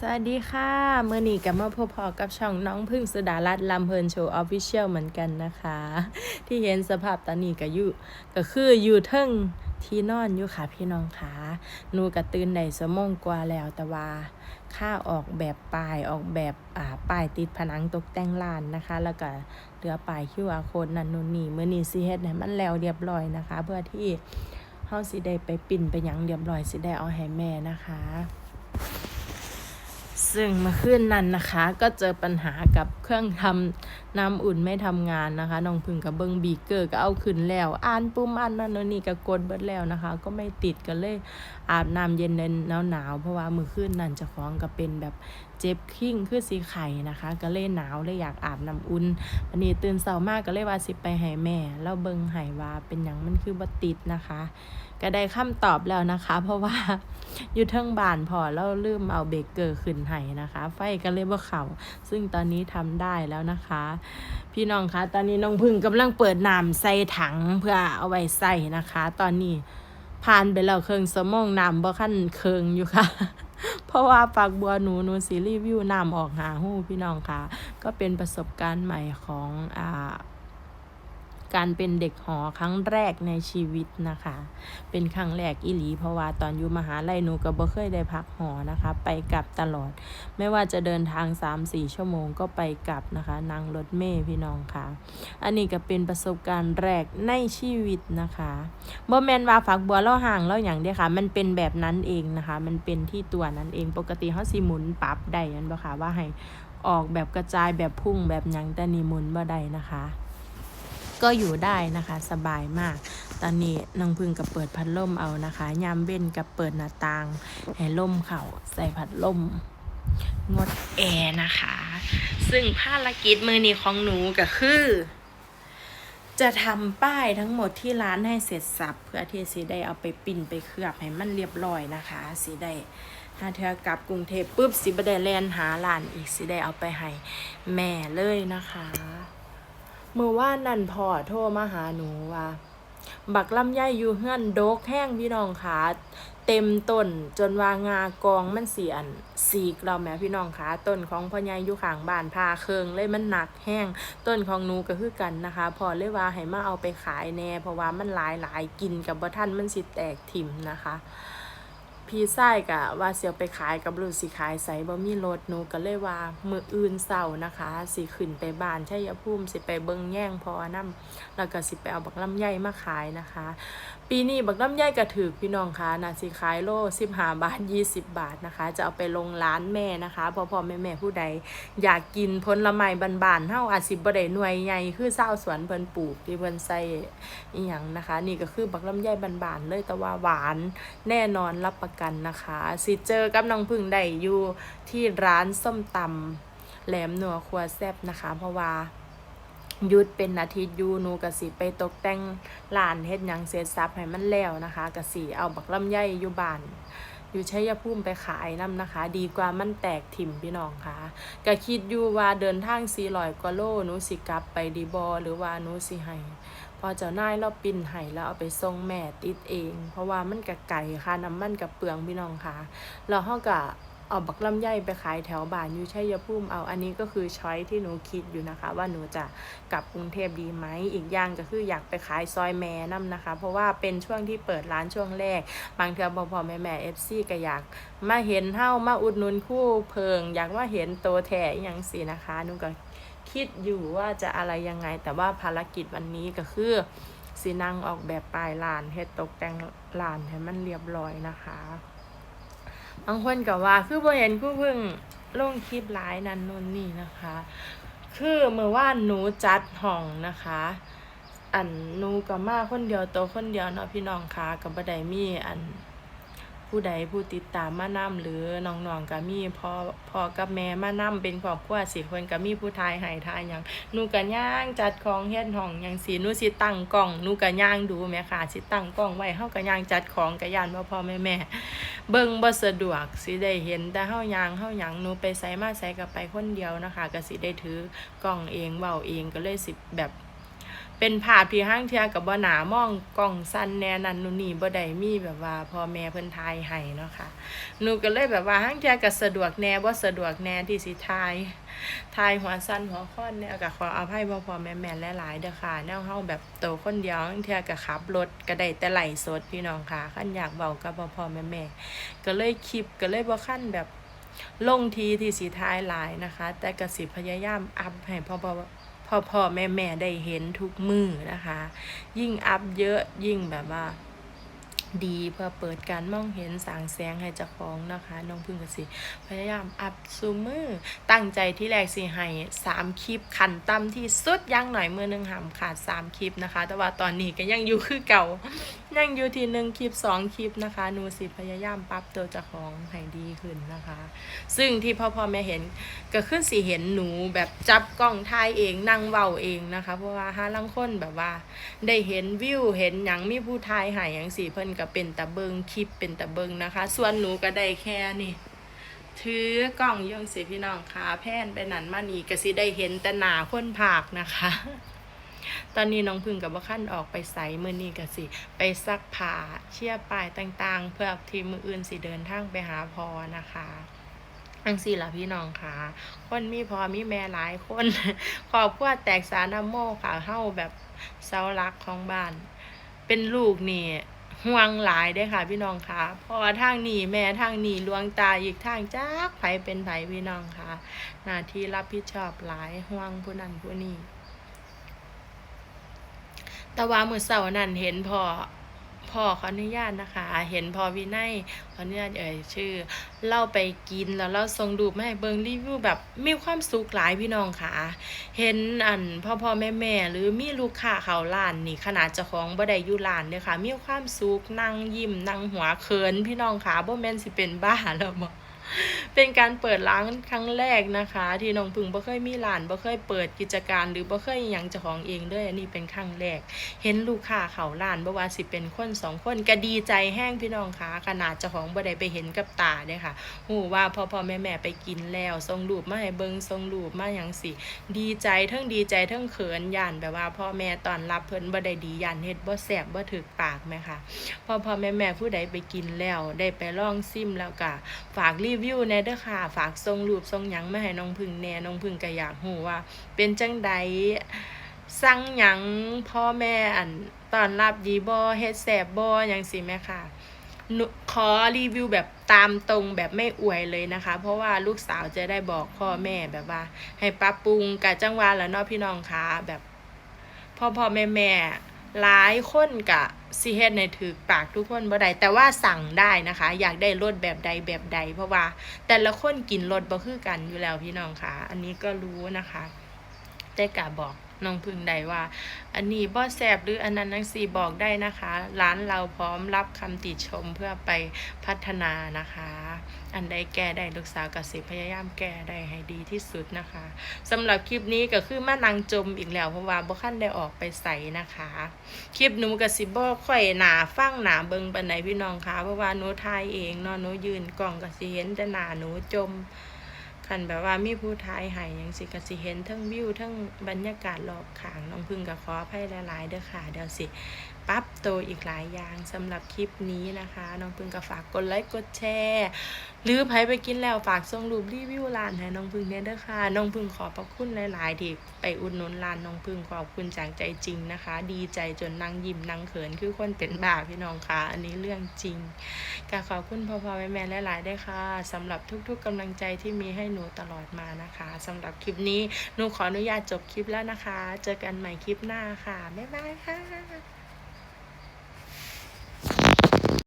สวัสดีค่ะเมื่อนี้กับมาพบพอกับช่องน้องพึ่งสุดารัตน์ลำเพลินโชว์ออฟฟิเชียลเหมือนกันนะคะ ที่เห็นสภาพตอนนี้ก็อยู่ก็คืออยู่เทิงที่นอนอยู่ค่ะพี่น้องค่ะหนูกระตื่นได้สมองกว่าแล้วแต่ว่าค่าออกแบบป้ายออกแบบอ่าป้ายติดผนังตกแต่งร้านนะคะ แล้วก็เหลือป้ายคิวอาโค้ดนั่นนู่นนี่เมื่อนี้สิเฮ็ดให้มันแล้วเรียบร้อยนะคะ เพื่อที่เฮาสิได้ไปปิ่นไปยังเรียบร้อยสิได้เอาให้แม่นะคะ ซึ่งเมื่อคืนนั้นนะคะ ก็เจอปัญหากับเครื่องทำน้ำอุ่นไม่ทำงานนะคะน้องพึ่งกับเบิงบีเกอร์ก็เอาขึ้นแล้ว อ่านปุ่มอ่านนั่นนี่ก็กดเบิดแล้วนะคะ ก็ไม่ติดก็เลยอาบน้ำเย็นหนหนาวๆเพราะว่าเมื่อคืนนั้นจะคล้องก็เป็นแบบ เจ็บขิ้งคือสีไข่นะคะ ก็เลยหนาวเลยอยากอาบน้ำอุ่นวันนี้ตื่นเช้ามากก็เลยว่าสิไปให้แม่ แล้วเบิงให้ว่าเป็นอย่างมันคือบ่ติดนะคะ ก็ได้คำตอบแล้วนะคะ เพราะว่าอยู่เทิงบานพอแล้วลืมเอาเบเกอร์ขึ้นให้นะคะ ไฟก็เลยบ่เขาซึ่งตอนนี้ทำได้แล้วนะคะ พี่น้องคะตอนนี้น้องพึ่งกำลังเปิดน้ำใส่ถังเพื่อเอาไว้ใส่นะคะ ตอนนี้ผ่านไปแล้วเครื่องสมองน้ำบ่ขั้นเครื่องอยู่ค่ะ ราะว่าปากบัวหนูหนูสีรีวิวน้ำออกหาหู้พี่น้องค่ะ ก็เป็นประสบการณ์ใหม่ของอ่า การเป็นเด็กหอครั้งแรกในชีวิตนะคะ เป็นครั้งแรกอีหลีเพราะว่าตอนอยู่มหาลัยหนูก็บ่เคยได้พักหอนะคะ ไปกลับตลอด ไม่ว่าจะเดินทาง 3-4 ชั่วโมงก็ไปกลับนะคะนั่งรถเมล์พี่น้องค่ะ อันนี้ก็เป็นประสบการณ์แรกในชีวิตนะคะบ่แมนว่าฝักบัวเล่าห่างเล่าอย่างเดียวค่ะ มันเป็นแบบนั้นเองนะคะ มันเป็นที่ตัวนั้นเองปกติเขาสิหมุนปรับได้ยันบ่ค่ะว่าให้ออกแบบกระจายแบบพุ่งแบบยังแต่นี่หมุนบ่ได้นะคะ ก็อยู่ได้นะคะสบายมาก ตอนนี้น้องพึ่งกับเปิดพัดลมเอานะคะยามเว้นกับเปิดหน้าต่าง ให้ลมเข่าใส่พัดลมงดแอร์นะคะ ซึ่งภารกิจมือนี้ของหนูก็คือ จะทำป้ายทั้งหมดที่ร้านให้เสร็จสับ เพื่อที่สิได้เอาไปปิ้นไปเคลือบให้มันเรียบร้อยนะคะสิได้ถ้าเธอกลับกรุงเทพปุ๊บสิบได้แลนหาร้านอีกสิได้เอาไปให้แม่เลยนะคะ เมื่อว่านนั่นพ่อโทรมาหาหนูว่า บักลำไยอยู่เฮือนโดกแห้งพี่น้องขาเต็มต้นจนว่างากองมันเสียนสีกเราแหม่พี่น้องขาต้นของพ่อใหญ่อยู่ข้างบ้านพาเคืองเลยมันหนักแห้งต้นของหนูก็คือกันนะคะ พอเลยว่าให้มาเอาไปขายแน่เพราะว่ามันหลายหลายกินกับบ่ท่านมันสิแตกถิ่มนะคะ พี่ไส้กะว่าเสียวไปขายกับรุ่นสิขายใส่บ่มีรถหนูก็เลยว่ามืออื่นเศร้านะคะ สิขึ้นไปบ้านชัยภูมิสิไปเบิงแย่งพอน้ำแล้วก็สิไปเอาบักลำไยมาขายนะคะ ปีนี้บักลำไยกระถือพี่น้องคะน่าสิขายโล15บหาท20บบาทนะคะ จะเอาไปลงร้านแม่นะคะพอพอแม่แม่ผู้ใด อยากกินผลไม้บานๆเฮาอาจสิบ่ได้หน่วยใหญ่คือชาสวนเพิ่นปลูกที่เพิ่นใส่อีหยังนะคะ นี่ก็คือบักลำไยบานๆเลยแต่ว่าหวานแน่นอนรับประกันนะคะสิเจอกับน้องพึ่งได้อยู่ที่ร้านส้มตำแหลมหนัวครัวแซบนะคะ เพราะว่าหยุดเป็นอาทิตย์อยู่นูกสิไปตกแต่งร้านเฮ็ดยังเสร็จสับให้มันแล้วนะคะกสิเอาบักลำไยอยู่บ้านอยู่ชัยภูมิไปขายน้ำนะคะ ดีกว่ามันแตกถิ่มพี่น้องค่ะก็คิดอยู่ว่าเดินทาง400กว่าโลนูสิกลับไปดีบอหรือว่านูสิให้ พอเจ้านายเราปิ้นให้แล้วเอาไปส่งแม่ติดเอง เพราะว่ามันกะไก่ค่ะน้ำมันกับเปลืองพี่น้องค่ะแล้วเฮาก็เอาบักลำไยไปขายแถวบ้านอยู่ชัยภูมิเอาอันนี้ก็คือช้อยที่หนูคิดอยู่นะคะ ว่าหนูจะกลับกรุงเทพดีไหมอีกอย่างก็คืออยากไปขายซอยแม่น้ำนะคะ เพราะว่าเป็นช่วงที่เปิดร้านช่วงแรก บางเทือพอพอแม่แม่เอฟซีก็อยาก มาเห็นเฮ้ามาอุดหนุนคู่เพิง อยากมาเห็นโตวแท้อย่างสินะคะหนูก็ คิดอยู่ว่าจะอะไรยังไง แต่ว่าภารกิจวันนี้ก็คือสินังออกแบบปลายลานเฮ็ดตกแต่งลานให้มันเรียบร้อยนะคะบางคนก็ว่าคือบ่เห็นผู้เพิ่งลงคลิปหลายนั่นนู่นนี่นะคะ คือเมื่อวานหนูจัดห้องนะคะอันหนูกับมาคนเดียวโตคนเดียวเนาะพี่น้องค่ะกับบ่ได้มีอัน ผู้ใดผู้ติดตามมานํหรือน้องๆก็มีพ่อพ่อกับแม่มานํเป็นครอบครัวสิคนก็มีผู้ทายให้ทายหยังหนูก็ย่างจัดของเฮ็ดห้องหยังสิหนูสิตั้งกล้องหนูก็ย่างดูแม่ค่ะสิตั้งกล้องไว้เฮาก็ย่างจัดของก็ย่านว่าพ่อแม่แม่เบิ่งบ่สะดวกสิได้เห็นแต่เฮาย่างเฮาหยังหนูไปไสมาไสก็ไปคนเดียวนะคะก็สิได้ถือกล้องเองเว้าเองก็เลยสิแบบ เป็นภาพที่ห้างเทียกับบ่หนามองกล้องสั้นแนนันนูนี่บ่ได้มีแบบว่าพ่อแม่เพิ่นทายให้เนาะค่ะหนูก็เลยแบบว่าห้างเทียก็สะดวกแน่บ่สะดวกแน่ที่สิทายทายหัวสั้นหัวค้อนเนี่ยก็ขออภัยพ่อพ่อแม่แม่หลายๆเด้อค่ะแนวเฮาแบบโตคนเดียวห้างเทียก็ขับรถก็ได้แต่ไหลสดพี่น้องค่ะคันอยากเว้ากับพ่อพ่อแม่แม่ก็เลยคลิปก็เลยบ่คันแบบลงทีที่สีท้ายหลายนะคะ แต่กระสิพยายามอัพให้พ่อพ่อ พ่อพ่อแม่แม่ได้เห็นทุกมือนะคะ ยิ่งอัพเยอะยิ่งแบบว่าดีเพื่อเปิดการมองเห็นสางแสงให้เจ้าของนะคะ น้องพึ่งกสิพยายามอัพซูมือตั้งใจที่แรกสิให้สามคลิปขันต่ำที่สุดยังหน่อยเมื่อนึงหามขาดสามคลิปนะคะ แต่ว่าตอนนี้ก็ยังอยู่คือเก่ายังอยู่ที่หนึ่งคลิปสองคลิปนะคะหนูสิพยายามปรับตัวเจ้าของให้ดีขึ้นนะคะ ซึ่งที่พ่อพ่อแม่เห็นก็ขึ้นสิเห็นหนูแบบจับกล้องถ่ายเองนั่งเว้าเองนะคะ เพราะว่าห้าลังคนแบบว่า ได้เห็นวิวเห็นหยังมีผู้ถ่ายหายอย่างสี่เพิ่นก็เป็นตะเบิงคลิปเป็นตะเบิงนะคะ ส่วนหนูก็ได้แค่นี่ถือกล้องยองสิพี่น้องขาแพนไปนั่นมานี่ก็สิได้เห็นแต่หนาคนผากนะคะ ตอนนี้น้องพึ่งกับว่าขั้นออกไปใส่มือนี้ก็สิ ไปซักผ้าเชี่ยป้ายต่างๆ เพื่อทีมืออื่นสิเดินทางไปหาพอนะคะอังสี่ล่ะพี่น้องค่ะ คนมีพอมีแม่หลายคน ขอบครัวแตกสารนโมค่ะเฮาแบบเสาหลักของบ้าน เป็นลูกนี่ห่วงหลายเด้ค่ะพี่น้องค่ะพราะว่าทางนี้แม่ทางนี้ลวงตาอีกทางจักไผเป็นไผพี่น้องค่ะหน้าที่รับผิดชอบหลายห่วงผู้นั้นผู้นี้ แต่ว่ามือเช้านั้นเห็นพ่อพ่อขออนุญาตนะคะ เห็นพ่อวินัยขออนุญาตเอ่ยชื่อ เล่าไปกินแล้วเราส่งรูปมาให้เบิงรีวิวแบบมีความสุขหลายพี่น้องค่ะ เห็นอันพ่อพ่อแม่แม่หรือมีลูกค้าเขาร้านนี่ขนาดเจ้าของบ่ได้อยู่ร้านเด้อค่ะ มีความสุขนั่งยิ้มนั่งหัวเขินพี่น้องค่ะบ่แม่นสิเป็นบ้าแล้วบ่ เป็นการเปิดร้านครั้งแรกนะคะ ที่น้องพึ่งบ่เคยมีร้านบ่เคยเปิดกิจการ หรือบ่เคยอิหยังจ้าของเองเลยอันนี้เป็นครั้งแรก เห็นลูกค้าเขาร้านบ่ว่าสิเป็นคนสองคนก็ดีใจแห้งพี่น้องคะขนาดจ้าของบ่ได้ไปเห็นกับตาเด้อค่ะฮู้ว่าพ่อพ่อแม่แม่ไปกินแล้วส่งรูปมาให้เบิงส่งรูปมาหยังสิดีใจเทั้งดีใจเทั้งเขินย่านแบบว่าพ่อแม่ตอนรับเพิ่นบ่ได้ดีย่านเฮ็ดบ่แซ่บบ่ถึกปากแม่ค่ะพ่อพ่อแม่แม่ผู้ใดไปกินแล้วได้ไปลองซิมแล้วก็ฝากรีวิวแน่เด้อค่ะ ฝากส่งรูปส่งหยังมาให้น้องพึ่งแน่น้องพึ่งก็อยากรู้ว่า เป็นจังใดสั่งหยังพ่อแม่อันตอนรับดีบ่เฮ็ดแซ่บบ่ยังสิแม่ค่ะขอรีวิวแบบตามตรงแบบไม่อวยเลยนะคะ เพราะว่าลูกสาวจะได้บอกพ่อแม่แบบว่า ให้ปรับปรุงกะจังหวะแล้วเนาะพี่น้องคะแบบพ่อพ่อแม่แม่หลายคนกะสิเฮ็ดในถือปากทุกคนบ่ได้แต่ว่าสั่งได้นะคะ อยากได้รสแบบใดแบบใด เพราะว่า แต่ละคนกินรสบ่คือกันอยู่แล้วพี่น้องค่ะ อันนี้ก็รู้นะคะ แต่กะบอกน้องพึ่งได้ว่า อันนี้บ่แซบหรืออันนั้นนังสีบอกได้นะคะ ร้านเราพร้อมรับคำติชมเพื่อไปพัฒนานะคะ อันใดแก้ได้ลูกสาวกสิพยายามแก้ได้ให้ดีที่สุดนะคะสำหรับคลิปนี้ก็คือมานางจมอีกแล้วเพราะว่าบ่คันได้ออกไปใส่นะคะ คลิปหนูกับสิบ่ค่อยหนาฟังหนาเบิงปานไหนพี่น้องคะเพราะว่าหนูถ่ายเองเนาะหนูยืนกล่องกสิเห็นแต่หนาหนูจม คันแบบว่ามีผู้ถ่ายห้หยังสิก็สิเห็นทั้งวิวทั้งบรรยากาศรอบขางน้องพึ่งก็ขออภัยหลายๆเด้อค่ะ เดี๋ยวสิปรับโตอีกหลายอย่างสำหรับคลิปนี้นะคะ น้องพึ่งก็ฝากกดไลค์กดแชร์หรือใครไปกินแล้วฝากส่งรูปรีวิวร้านให้น้องพึ่งเนี่ยเด้อค่ะ น้องพึ่งขอบพระคุณหลายๆที่ไปอุดหนุนร้านน้องพึ่งขอบคุณจากใจจริงนะคะ ดีใจจนนั่งยิ้มนั่งเขินคือคนเป็นบ้าพี่น้องค่ะอันนี้เรื่องจริงก็ขอบคุณพ่อพ่อแม่แม่หลายๆได้ค่ะสำหรับทุก ๆกำลังใจที่มีให้หนูตลอดมานะคะสำหรับคลิปนี้หนูขออนุญาตจบคลิปแล้วนะคะ เจอกันใหม่คลิปหน้าค่ะ บ๊ายบายค่ะ